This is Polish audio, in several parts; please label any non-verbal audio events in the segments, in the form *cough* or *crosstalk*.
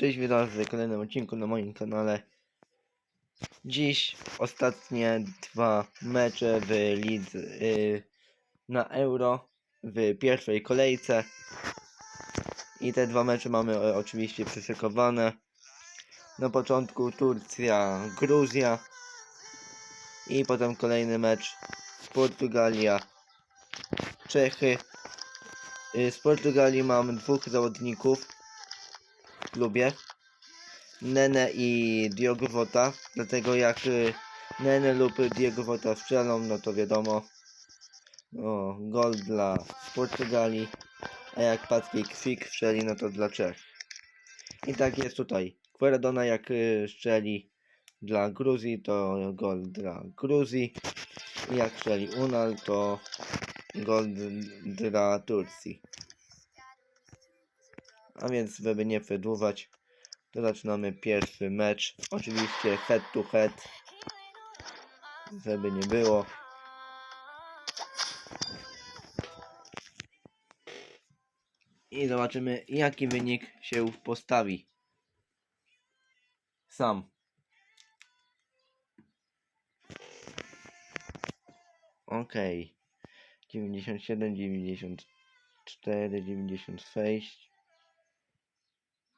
Cześć, witam w kolejnym odcinku na moim kanale. Dziś ostatnie dwa mecze w lidze y, na Euro w pierwszej kolejce. I te dwa mecze mamy e, oczywiście przyszykowane. Na początku Turcja, Gruzja. I potem kolejny mecz Portugalia, Czechy. Y, Z Portugalii mam dwóch zawodników w klubie. Nene i Diogo Wota. Dlatego jak y, Nene lub Diogo Wota strzelą, no to wiadomo. O, gol dla Portugalii. A jak Patryk Kwik strzeli, no to dla Czech. I tak jest tutaj. Quaradona jak y, strzeli dla Gruzji, to gol dla Gruzji. I jak strzeli Unal, to gol dla Turcji. A więc, żeby nie wydłużać, to zaczynamy pierwszy mecz. Oczywiście head to head, żeby nie było. I zobaczymy, jaki wynik się postawi. Sam. Okej. 97, 94, 96.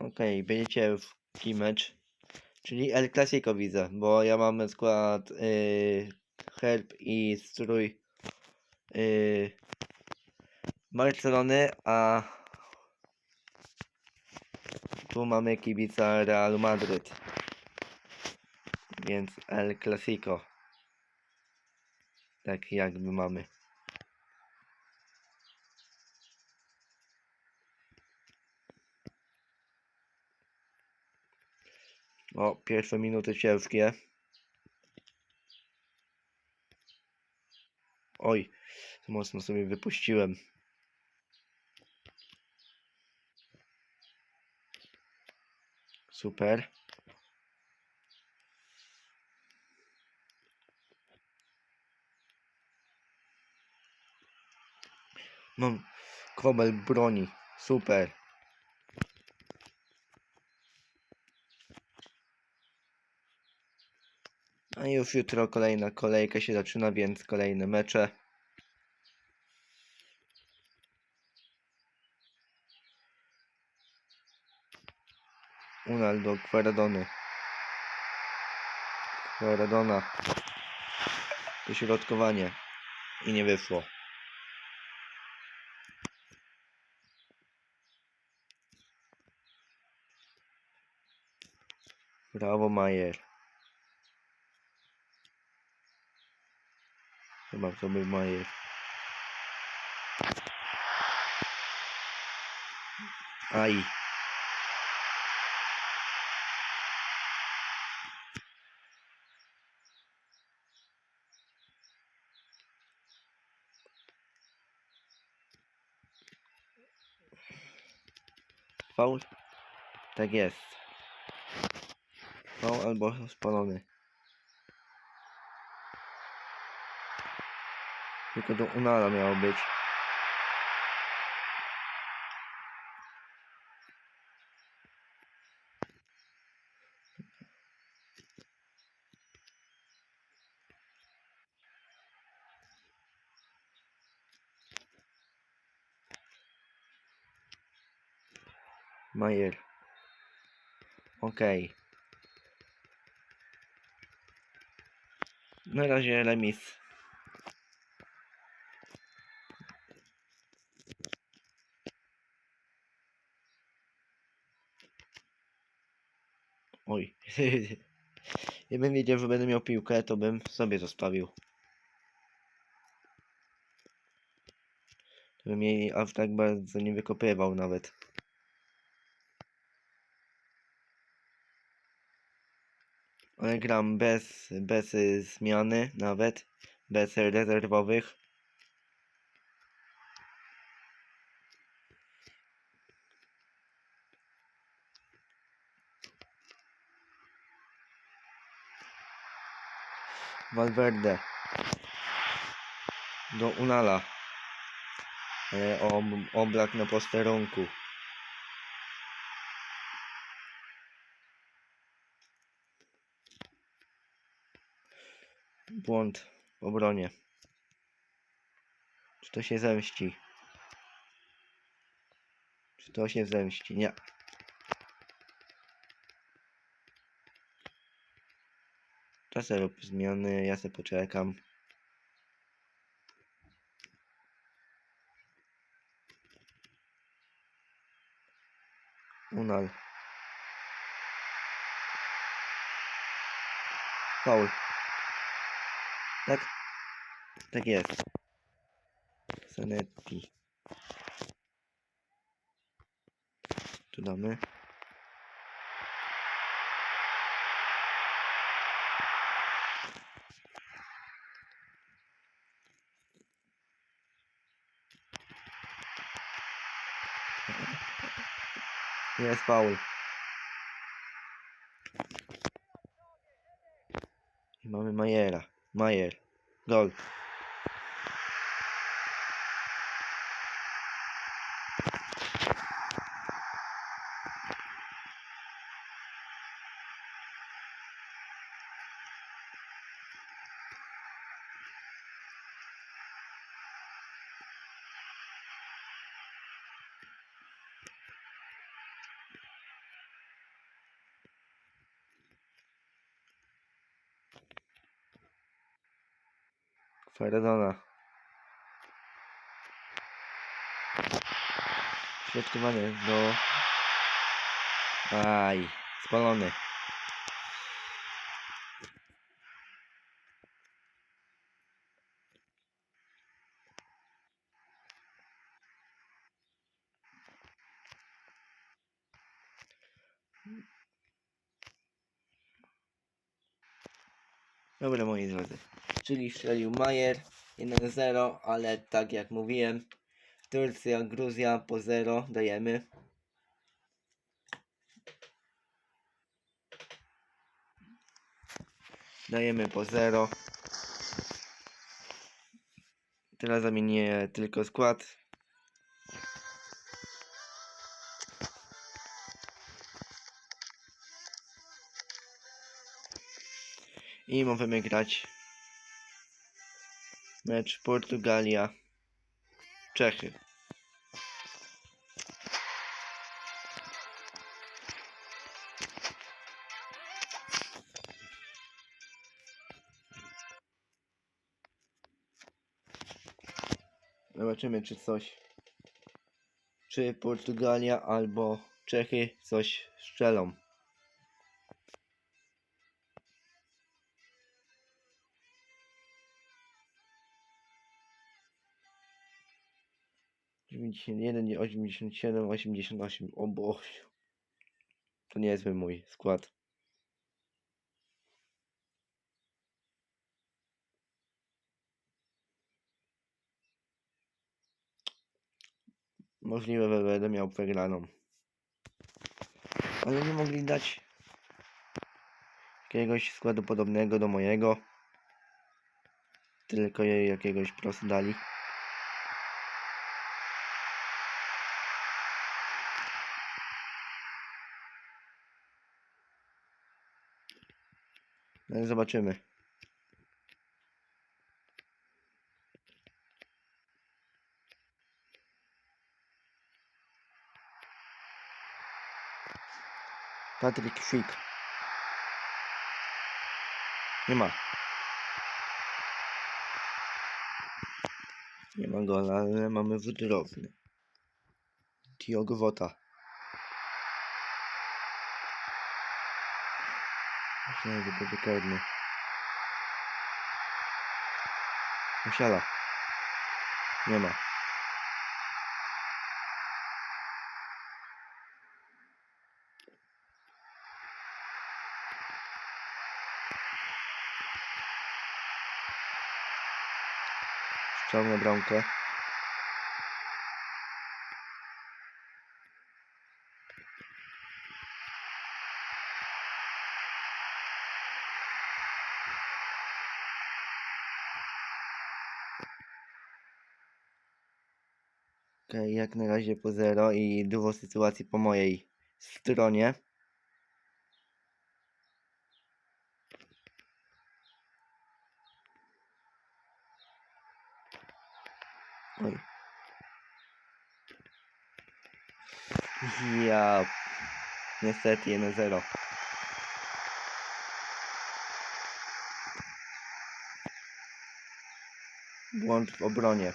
Okej, będziecie w mecz. Czyli El Clasico widzę, bo ja mam skład yy, Help i strój yy, Barcelony, a tu mamy kibica Real Madryt. Więc El Clasico. Tak jakby mamy. O, pierwsze minuty ciężkie. Oj, mocno sobie wypuściłem. Super. Mam kobel broni. Super. A już jutro kolejna kolejka się zaczyna, więc kolejne mecze. Unaldo, Quaradony. Quaradona. Dośrodkowanie. I nie wyszło. Brawo, Majer. Chyba to był Majer. Aj. Faul? Tak jest. Faul albo spalony. Tylko do Unala miało być. Majer. Okej. Na razie remis. Oj. *laughs* Gdybym wiedział, że będę miał piłkę, to bym sobie zostawił. Bym jej aż tak bardzo nie wykopywał nawet. Ale gram bez, bez zmiany nawet. Bez rezerwowych. Valverde. Do Unala. E, o oblak na posterunku. Błąd w obronie. Czy to się zemści? Czy to się zemści? Nie. Czasem rób zmiany, ja sobie poczekam. Unal. Faul. Tak? Tak jest. Zanetti. Tu damy. Jest faul. I mamy Majera. Majer. Gol. Faradona. Środkowanie do... Aj, spalony. Dobra moi drodzy. Czyli strzelił Majer 1-0, ale tak jak mówiłem, Turcja, Gruzja po 0 dajemy. Dajemy po 0. Teraz zamienię tylko skład. I możemy grać mecz Portugalia Czechy. Zobaczymy czy coś czy Portugalia albo Czechy coś strzelą. Dziewięćdziesiąt jeden, osiemdziesiąt siedem, osiemdziesiąt osiem. O Boże. To niezły mój skład. Możliwe, że będę miał przegraną. Ale nie mogli dać jakiegoś składu podobnego do mojego. Tylko jakiegoś prostu dali. Zobaczymy. Patryk Schick. Nie ma. Nie ma gola, ale mamy wydrowny. Diogo Że będzie karny. Musiala. Nie ma. Ściągnę bramkę. Okay, jak na razie po zero i dużo sytuacji po mojej stronie. Oj. Ja... Niestety 1-0. Błąd w obronie.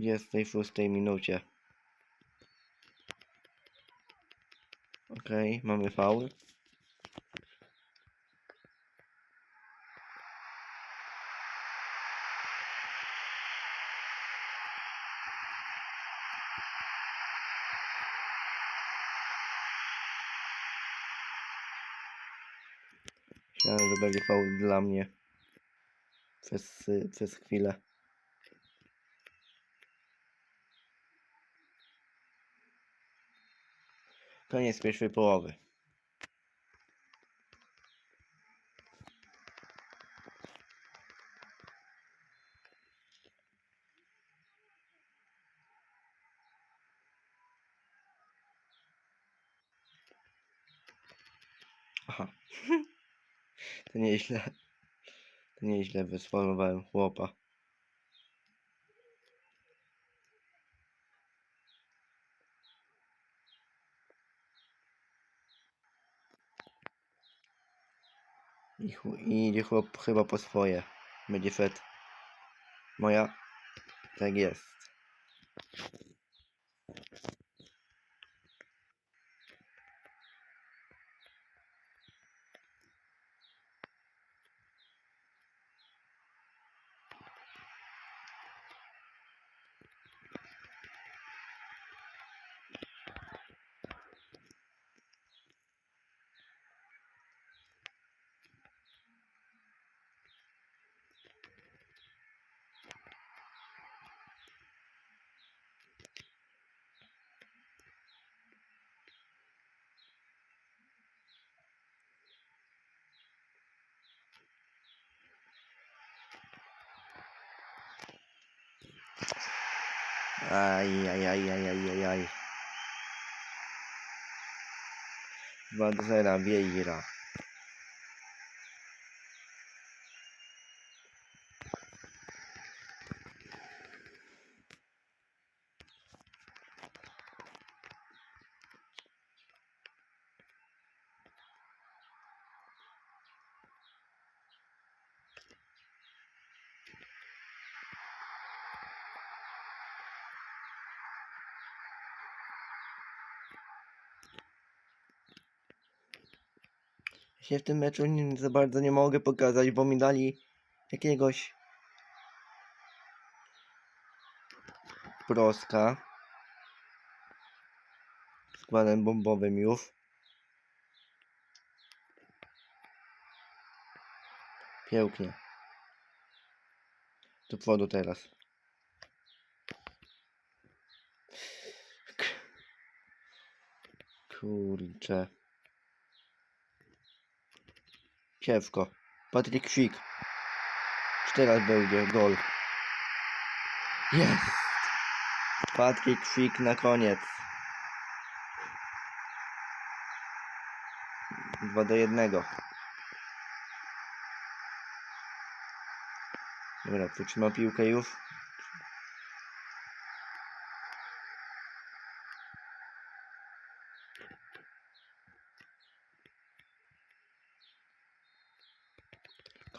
36 minucie. Okej, mamy faul. Myślałem, że będzie faul dla mnie. Przez, przez chwilę. Koniec pierwszej połowy. Aha. *laughs* To nieźle. To nieźle wysłowowałem chłopa. I, I idzie chłop chyba po swoje. Będzie szedł. Moja. Tak jest. Aj, aj, aj, aj, aj, aj, aj. 2 do 0, Vieira. Się w tym meczu nie, za bardzo nie mogę pokazać, bo mi dali jakiegoś proska składem bombowym już. Pięknie. Do przodu teraz. Kurczę. Ciężko. Patryk. Czy teraz będzie gol? Jest! Patryk Kwik na koniec. 2 do 1. Dobra, przytrzyma piłkę już.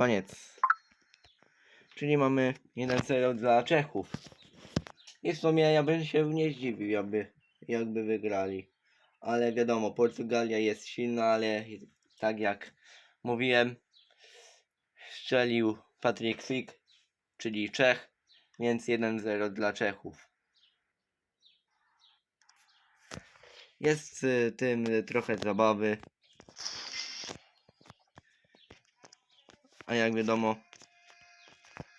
Koniec. Czyli mamy 1-0 dla Czechów. I w sumie ja bym się nie zdziwił, jakby, jakby wygrali. Ale wiadomo, Portugalia jest silna, ale tak jak mówiłem, strzelił Patryk Fik, czyli Czech, więc 1-0 dla Czechów. Jest w tym trochę zabawy. A jak wiadomo,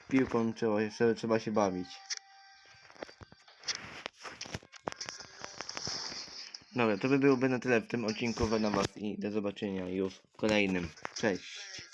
piłką trzeba, trzeba, się bawić. Dobra, to by byłoby na tyle w tym odcinku na Was i do zobaczenia już w kolejnym. Cześć!